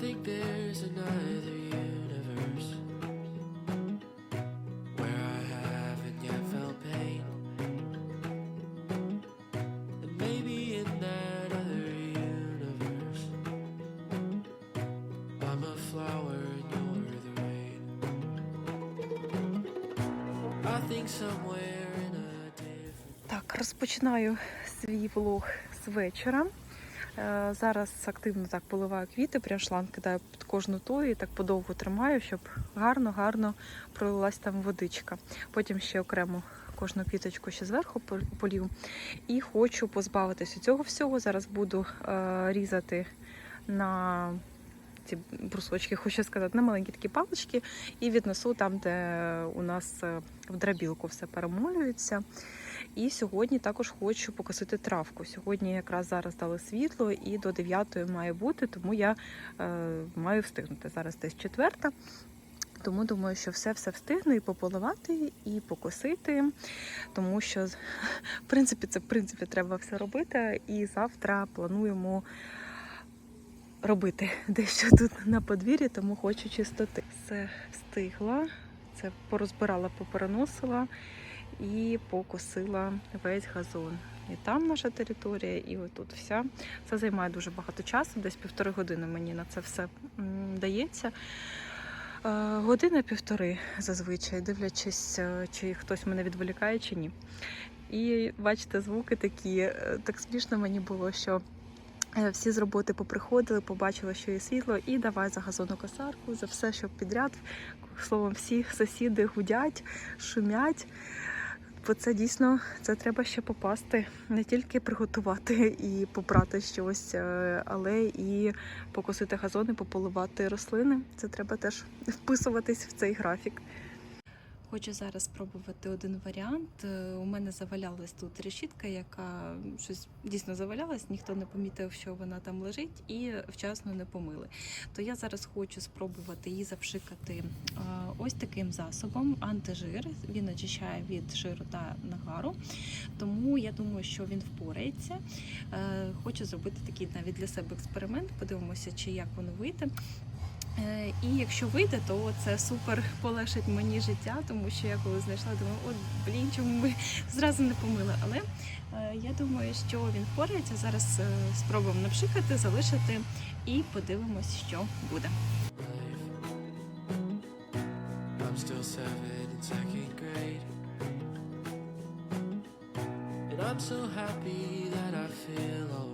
think there's another universe where I haven't yet felt pain. And maybe in that other universe, I'm a flower and you're the rain. I think somewhere in a different Так, розпочинаю свій влог з вечора. Е, Зараз активно так поливаю квіти, прям шланг кидаю під кожну тою і так подовго тримаю, щоб гарно-гарно пролилась там водичка. Потім ще окремо кожну квіточку ще зверху пол- полів. І хочу позбавитися цього всього. Зараз буду е, різати на ці брусочки, хочу сказати, на маленькі такі палички, і віднесу там, де у нас е, в драбілку все перемолюється. І сьогодні також хочу покосити травку. Сьогодні якраз зараз дали світло і до 9 має бути, тому я е, маю встигнути. Зараз десь четверта. Тому думаю, що все-все встигну і пополивати, і покосити, тому що, в принципі, це в принципі треба все робити. І завтра плануємо робити дещо тут на подвір'ї, тому хочу чистоти. Все встигла, це порозбирала, попереносила і покосила весь газон. І там наша територія, і отут вся. Це займає дуже багато часу, десь півтори години мені на це все дається. Е, Година-півтори зазвичай, дивлячись, е, чи хтось мене відволікає чи ні. І бачите, звуки такі, е, так смішно мені було, що всі з роботи поприходили, побачили, що є світло, і давай за газонокосарку, за все, що підряд. Словом, всі сусіди гудять, шумять. Бо це дійсно це треба ще попасти, не тільки приготувати і попрати щось, е, але і покосити газони, пополивати рослини. Це треба теж вписуватись в цей графік. Хочу зараз спробувати один варіант. Е, У мене завалялась тут решітка, яка щось дійсно завалялась, ніхто не помітив, що вона там лежить, і вчасно не помили. То я зараз хочу спробувати її запшикати е, ось таким засобом антижир. Він очищає від жиру та нагару. Тому я думаю, що він впорається. Е, Хочу зробити такий навіть для себе експеримент. Подивимося, чи як воно вийде. Е, І якщо вийде, то це супер полегшить мені життя, тому що я коли знайшла, думаю, от блін, чому ми зразу не помили. Але е, я думаю, що він впорається. Зараз е, спробуємо напшикати, залишити і подивимось, що буде. I'm so happy that I feel alright.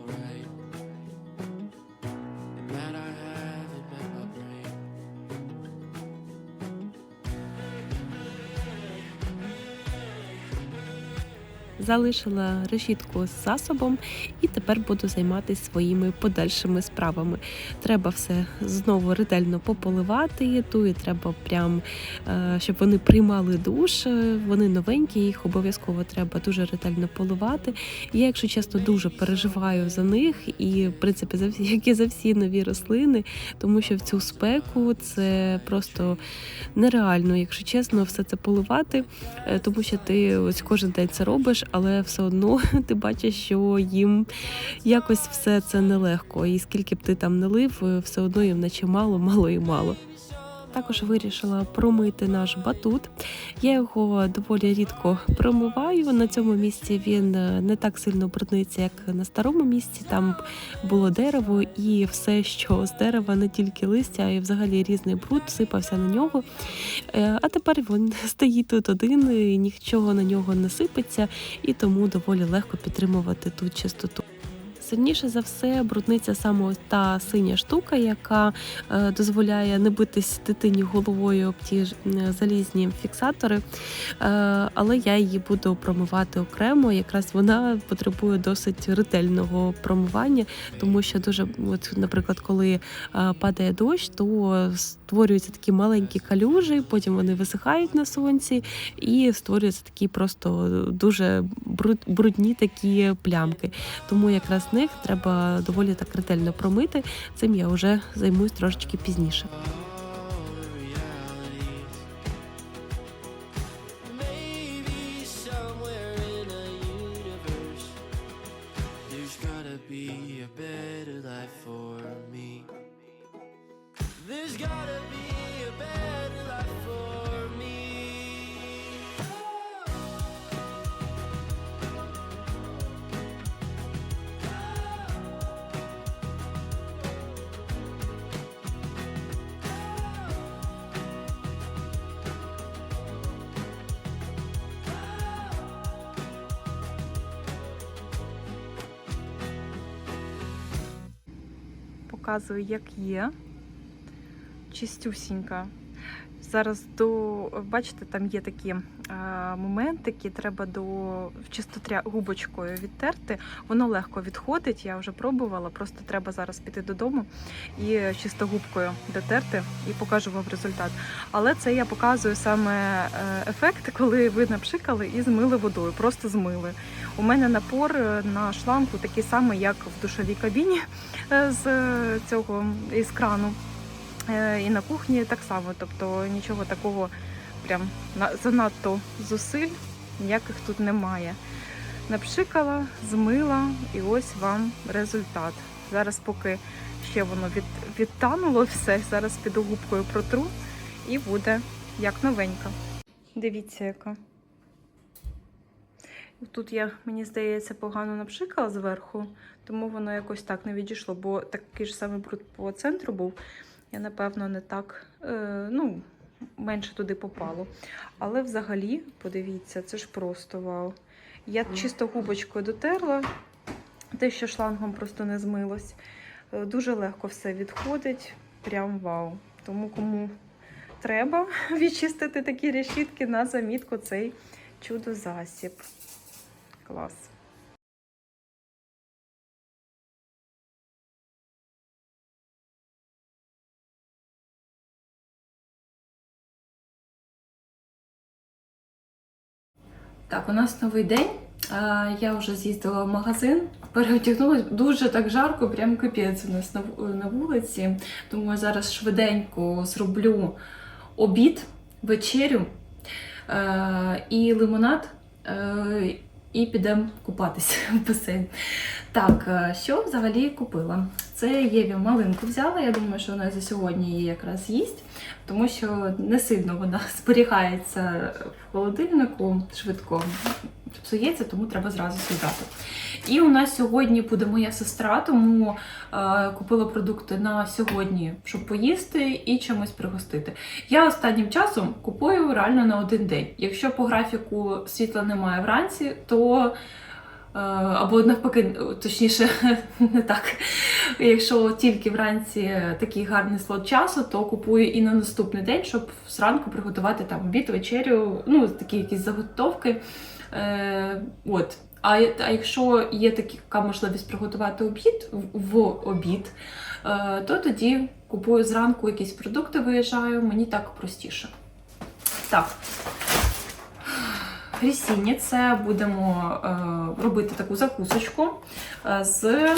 Залишила решітку з засобом і тепер буду займатися своїми подальшими справами. Треба все знову ретельно пополивати, ту і треба прям, е, щоб вони приймали душ. Е, Вони новенькі, їх обов'язково треба дуже ретельно поливати. Я, якщо чесно, дуже переживаю за них і, в принципі, за всі, як і за всі нові рослини, тому що в цю спеку це просто нереально, якщо чесно, все це поливати, е, тому що ти ось кожен день це робиш, але все одно ти бачиш, що їм якось все це нелегко. І скільки б ти там не лив, е, все одно їм наче мало, мало і мало. Також вирішила промити наш батут. Я його доволі рідко промиваю. На цьому місці він е, не так сильно брудниться, як на старому місці. Там було дерево, і все, що з дерева, не тільки листя, а й взагалі різний бруд сипався на нього. Е, А тепер він стоїть тут один, і нічого на нього не сипеться, і тому доволі легко підтримувати тут чистоту. Сильніше за все брудниця саме та синя штука, яка е, дозволяє не битись дитині головою об ті залізні фіксатори. Е, але я її буду промивати окремо. Якраз вона потребує досить ретельного промивання, тому що дуже, от, наприклад, коли е, падає дощ, то створюються такі маленькі калюжі, потім вони висихають на сонці, і створюються такі просто дуже брудні такі плямки. Тому якраз них треба доволі так ретельно промити. Цим я вже займусь трошечки пізніше. Показую, як є. Чистюсінька. Зараз до, бачите, там є такі е, моментики, треба до чистотря губочкою відтерти. Воно легко відходить, я вже пробувала, просто треба зараз піти додому і чисто губкою дотерти і покажу вам результат. Але це я показую саме е, ефект, коли ви напшикали і змили водою, просто змили. У мене напор е, на шланку такий самий, як в душовій кабіні з цього із крану. Е, І на кухні так само, тобто нічого такого прям занадто зусиль ніяких тут немає. Напшикала, змила, і ось вам результат. Зараз, поки ще воно від, відтануло все, зараз піду губкою протру і буде як новенька. Дивіться, яка. Тут я, мені здається, погано напшикала зверху, тому воно якось так не відійшло, бо такий ж самий бруд по центру був. Я, напевно, не так, е, ну, менше туди попало. Але взагалі, подивіться, це ж просто вау. Я чисто губочкою дотерла, те, що шлангом просто не змилось. Е, Дуже легко все відходить, прям вау. Тому кому треба відчистити такі решітки на замітку цей чудо-засіб. Клас. Так, у нас новий день. Я вже з'їздила в магазин, переодягнулася. Дуже так жарко, прям капець у нас на, вулиці. Тому я зараз швиденько зроблю обід, вечерю е, і лимонад, е, і підемо купатися в басейн. Так, е, що взагалі купила? Це Єві малинку взяла. Я думаю, що вона за сьогодні її якраз їсть, тому що не сильно вона зберігається в холодильнику швидко псується, тому треба зразу з'їдати. І у нас сьогодні буде моя сестра, тому е, купила продукти на сьогодні, щоб поїсти і чимось пригостити. Я останнім часом купую реально на один день. Якщо по графіку світла немає вранці, то або навпаки, точніше, не так. Якщо тільки вранці такий гарний слот часу, то купую і на наступний день, щоб зранку приготувати там обід, вечерю, ну такі якісь заготовки. Е, от. А, а якщо є така можливість приготувати обід в, в обід, е, то тоді купую зранку якісь продукти, виїжджаю, мені так простіше. Так. Рісіння це будемо е, робити таку закусочку е, з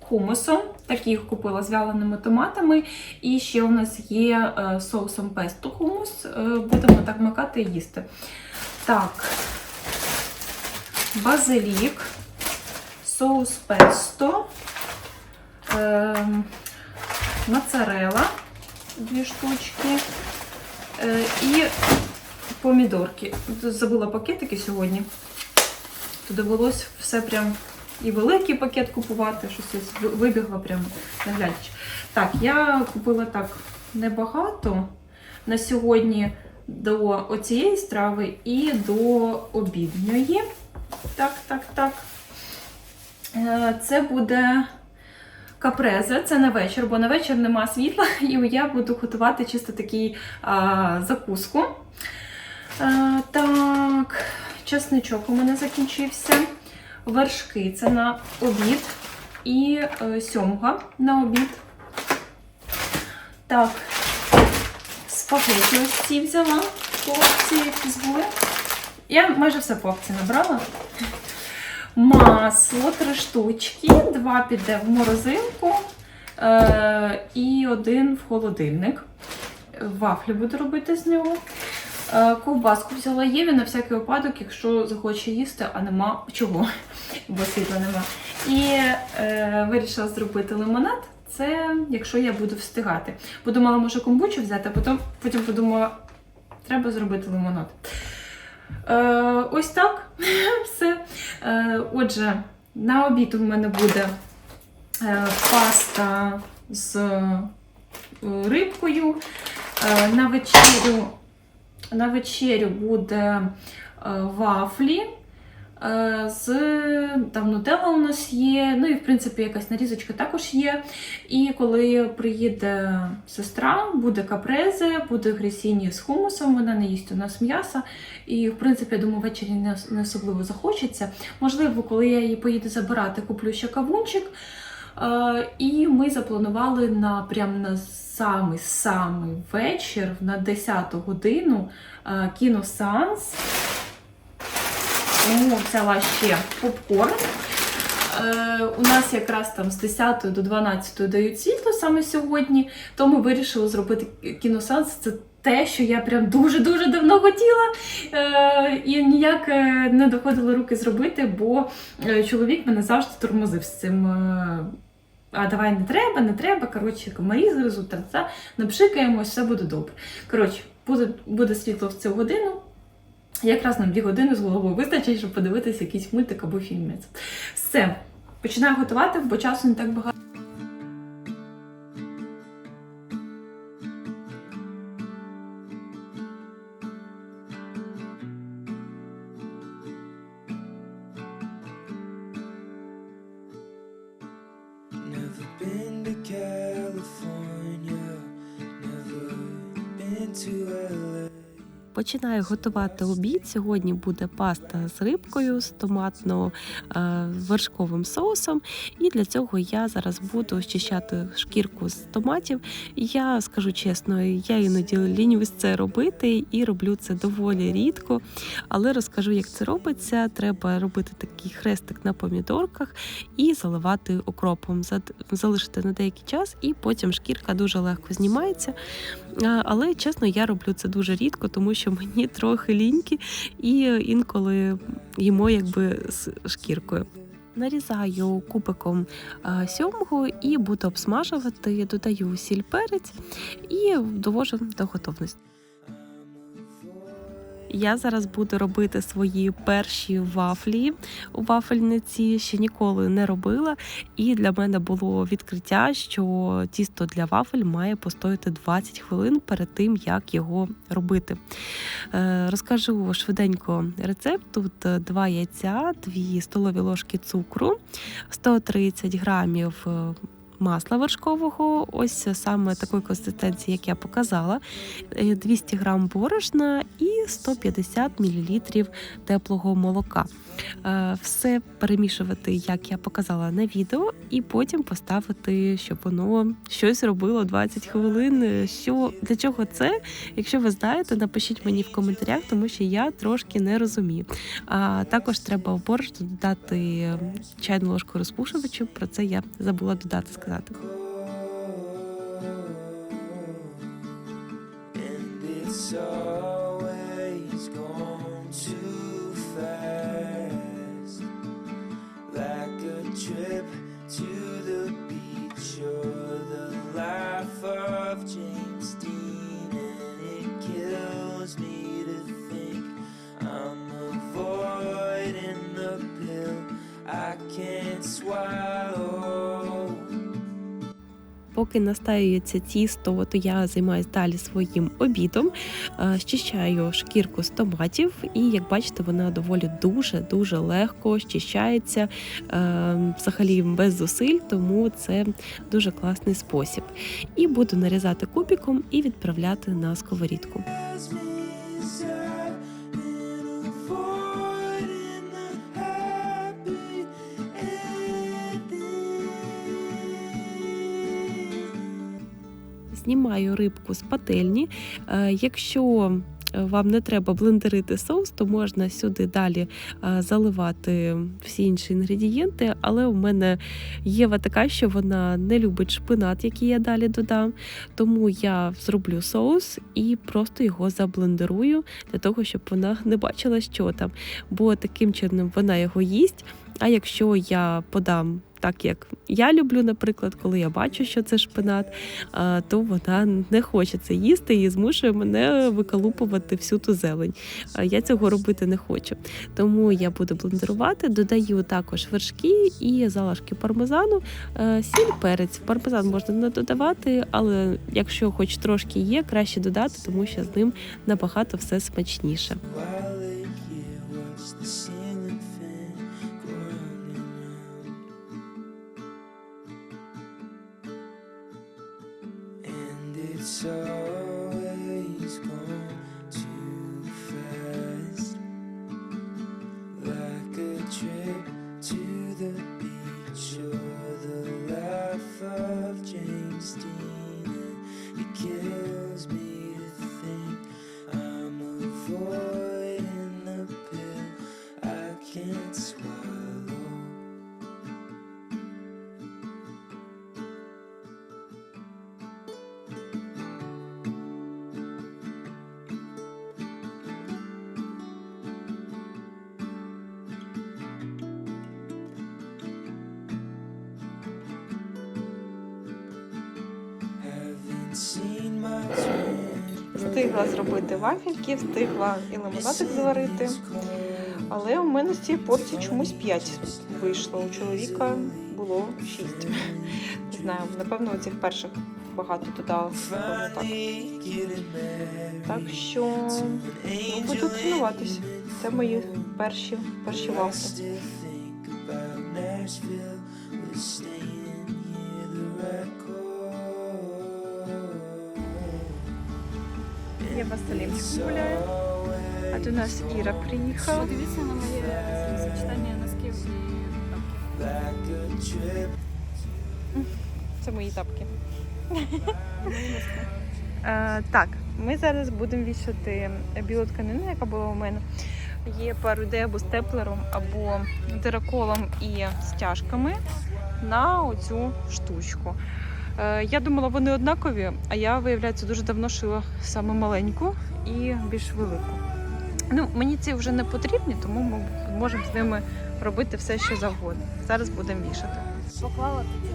хумусом. Таких купила з вяленими томатами. І ще у нас є е, соусом песто хумус. Будемо так макати і їсти. Так, базилік, соус песто, моцарелла, дві штучки і помідорки. Забула пакетики сьогодні. То довелось все прям і великий пакет купувати, щось я вибігла прямо на. Так, я купила так небагато на сьогодні до оцієї страви і до обідньої. Так, так, так. Е, Це буде капрезе, це на вечір, бо на вечір нема світла, і я буду готувати чисто такий а, закуску. Е, Так, чесничок у мене закінчився. Вершки це на обід. І е, сьомга на обід. Так, спагеті ось ці взяла по акції, які. Я майже все по акції набрала. Масло три штучки, два піде в морозилку е- і один в холодильник. Вафлі буду робити з нього. Е, Ковбаску взяла Єві на всякий випадок, якщо захоче їсти, а нема чого, бо світла нема. І е, вирішила зробити лимонад. Це якщо я буду встигати. Подумала, може комбучу взяти, а потім, потім подумала, треба зробити лимонад. Е, ось так. Все. Е, отже, на обід у мене буде е, паста з е, рибкою. Е, на вечерю на вечерю буде е, вафлі, Е, З там нутелла у нас є, ну і в принципі якась нарізочка також є. І коли приїде сестра, буде капрезе, буде грісіні з хумусом, вона не їсть у нас м'яса. І в принципі, я думаю, ввечері не, особливо захочеться. Можливо, коли я її поїду забирати, куплю ще кавунчик. Е, І ми запланували на прям на самий самий вечір, на 10 годину е, кіносеанс. Тому взяла ще попкорн. Е, у нас якраз там з 10 до 12 дають світло саме сьогодні, то ми вирішили зробити кіносеанс. Це те, що я прям дуже-дуже давно хотіла. Е, і ніяк е, не доходили руки зробити, бо е, чоловік мене завжди тормозив з цим. А давай не треба, не треба. Коротше, комарі згризуть, та напшикаємось, все буде добре. Коротше, буде, буде світло в цю годину. Якраз нам дві години з головою вистачить, щоб подивитися якийсь мультик або фільмець. Все, починаю готувати, бо часу не так багато. Починаю готувати обід. Сьогодні буде паста з рибкою з томатно-вершковим соусом. І для цього я зараз буду щищати шкірку з томатів. Я скажу чесно, я іноді лінюсь це робити і роблю це доволі рідко. Але розкажу, як це робиться. Треба робити такий хрестик на помідорках і заливати окропом, залишити на деякий час, і потім шкірка дуже легко знімається. Але чесно, я роблю це дуже рідко, тому що мені трохи ліньки, і інколи їмо якби з шкіркою. Нарізаю кубиком а, сьомгу і буду обсмажувати, додаю сіль перець і довожу до готовності. Я зараз буду робити свої перші вафлі у вафельниці. Ще ніколи не робила. І для мене було відкриття, що тісто для вафель має постояти 20 хвилин перед тим, як його робити. Е, Розкажу швиденько рецепт. Тут 2 яйця, 2 столові ложки цукру, 130 грамів. Е, Масла вершкового, ось саме такої консистенції, як я показала, е, 200 грам борошна і 150 мл теплого молока. Е, Все перемішувати, як я показала на відео, і потім поставити, щоб воно щось робило 20 хвилин. Що для чого це? Якщо ви знаєте, напишіть мені в коментарях, тому що я трошки не розумію. А також треба в борошно додати чайну ложку розпушувачу. Про це я забула додати сказати. Поки настаюється тісто, то я займаюся далі своїм обідом, Е, щищаю шкірку з томатів, і як бачите, вона доволі дуже дуже легко щищається е, взагалі без зусиль, тому це дуже класний спосіб. І буду нарізати кубиком і відправляти на сковорідку. Знімаю рибку з пательні. Е, Якщо е, вам не треба блендерити соус, то можна сюди далі е, заливати всі інші інгредієнти. Але у мене Єва така, що вона не любить шпинат, який я далі додам. Тому я зроблю соус і просто його заблендерую для того, щоб вона не бачила, що там. Бо таким чином вона його їсть. А якщо я подам так, як я люблю, наприклад, коли я бачу, що це шпинат, то вона не хоче це їсти і змушує мене виколупувати всю ту зелень. Я цього робити не хочу. Тому я буду блендерувати, додаю також вершки і залишки пармезану, сіль, перець. Пармезан можна не додавати, але якщо хоч трошки є, краще додати, тому що з ним набагато все смачніше. Встигла зробити вафельки, встигла і лимонадик заварити. Але у мене з цієї порції чомусь 5 вийшло. У чоловіка було 6. Не знаю, напевно, оцих перших багато додала. Так. Так що ну, буду тренуватись. Це мої перші, перші вафлі. Я Василівську гуляю. А до нас Іра приїхала. Подивіться на моє сочетання носків і trip Це мої тапки. Е, так, ми зараз будемо вішати білу тканину, яка була у мене. Є пару ідей або степлером, або дираколом і стяжками на оцю штучку. Е, я думала, вони однакові, а я, виявляється, дуже давно шила саме маленьку і більш велику. Ну, мені ці вже не потрібні, тому ми можемо з ними робити все, що завгодно. Зараз будемо вішати. Поклала тут.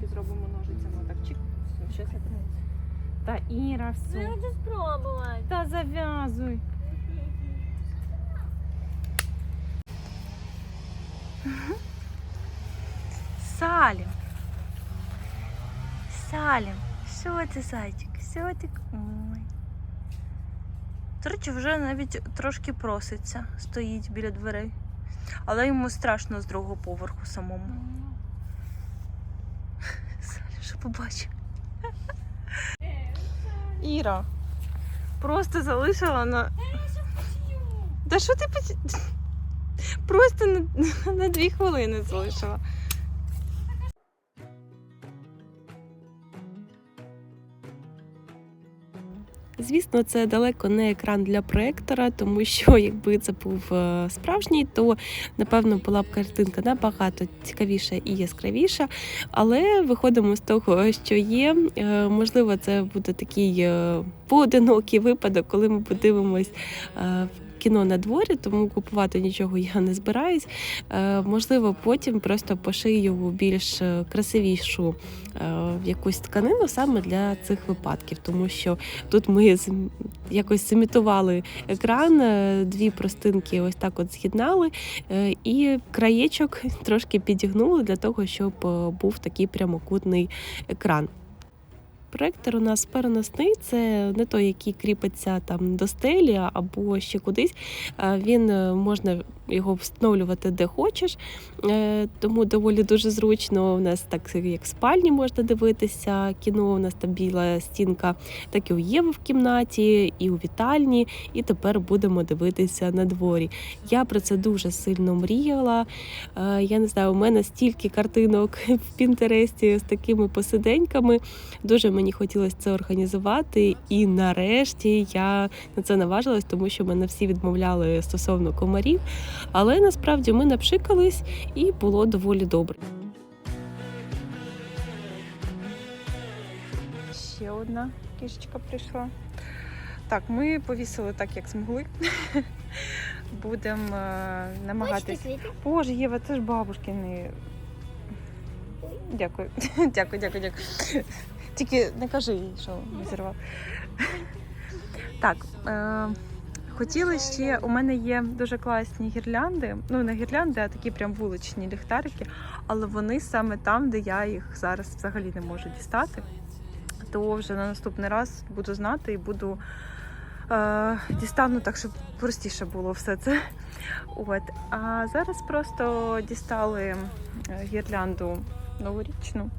Дирочки зробимо ножицями. Так, чик. Все, я тримаю. Та Іра, все. хочу спробувати. Та зав'язуй. Салім. Салім. Що ти, зайчик? Що ти? Ой. До речі, вже навіть трошки проситься, стоїть біля дверей. Але йому страшно з другого поверху самому. Що побачив? Іра. Просто залишила на. Та що ти Просто на, на дві хвилини залишила. Звісно, це далеко не екран для проектора, тому що якби це був е, справжній, то напевно була б картинка набагато цікавіша і яскравіша. Але виходимо з того, що є. Е, Можливо, це буде такий е, поодинокий випадок, коли ми подивимось. Кіно на дворі, тому купувати нічого я не збираюсь. Е, можливо, потім просто пошию більш е, красивішу е, якусь тканину саме для цих випадків, тому що Тут ми якось зімітували екран, дві простинки ось так от з'єднали, і краєчок трошки підігнули для того, щоб був такий прямокутний екран. Проектор у нас переносний, це не той, який кріпиться там до стелі або ще кудись. Він е, можна його встановлювати де хочеш, е, тому доволі дуже зручно. У нас так як в спальні можна дивитися кіно. У нас там біла стінка, так і Єви в кімнаті, і у вітальні. І тепер будемо дивитися на дворі. Я про це дуже сильно мріяла. Е, Я не знаю, у мене стільки картинок в Пінтересті з такими посиденьками. Дуже мені хотілося це організувати, і нарешті я на це наважилась, тому що мене всі відмовляли стосовно комарів. Але насправді ми напшикались і було доволі добре. Ще одна кішечка прийшла. Так, ми повісили так, як змогли. Будемо е, намагатись. Боже, Єва, це ж бабушкини. Дякую. дякую, дякую, дякую. Тільки не кажи їй, що зірвав. Так. Е- Хотіли ще, у мене є дуже класні гірлянди. Ну, не гірлянди, а такі прям вуличні ліхтарики, але вони саме там, де я їх зараз взагалі не можу дістати. То вже на наступний раз буду знати і буду е, дістану так, щоб простіше було все це. От. А зараз просто дістали е, гірлянду новорічну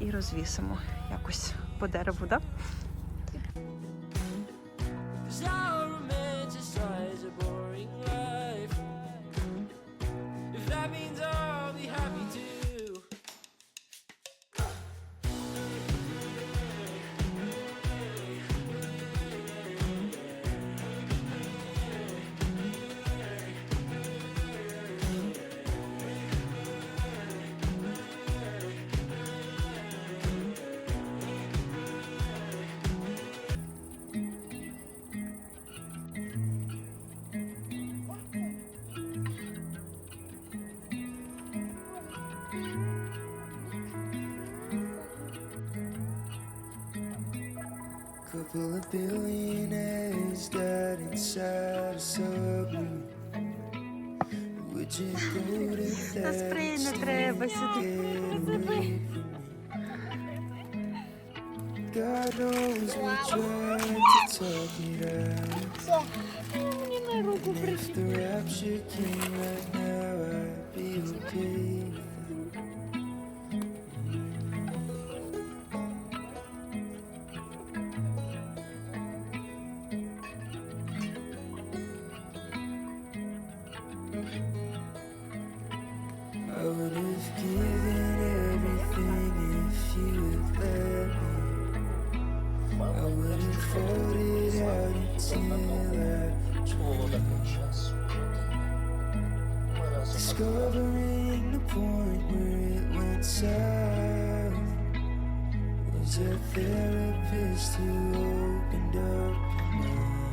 і розвісимо якось по дереву, так? Will a billionaires died inside a submarine? Would you go to Та спрей не треба сюди. God knows we tried to talk it out. Мені на руку If the rapture came right now, I'd be okay. Discovering the point where it went south was a therapist who opened up your mind.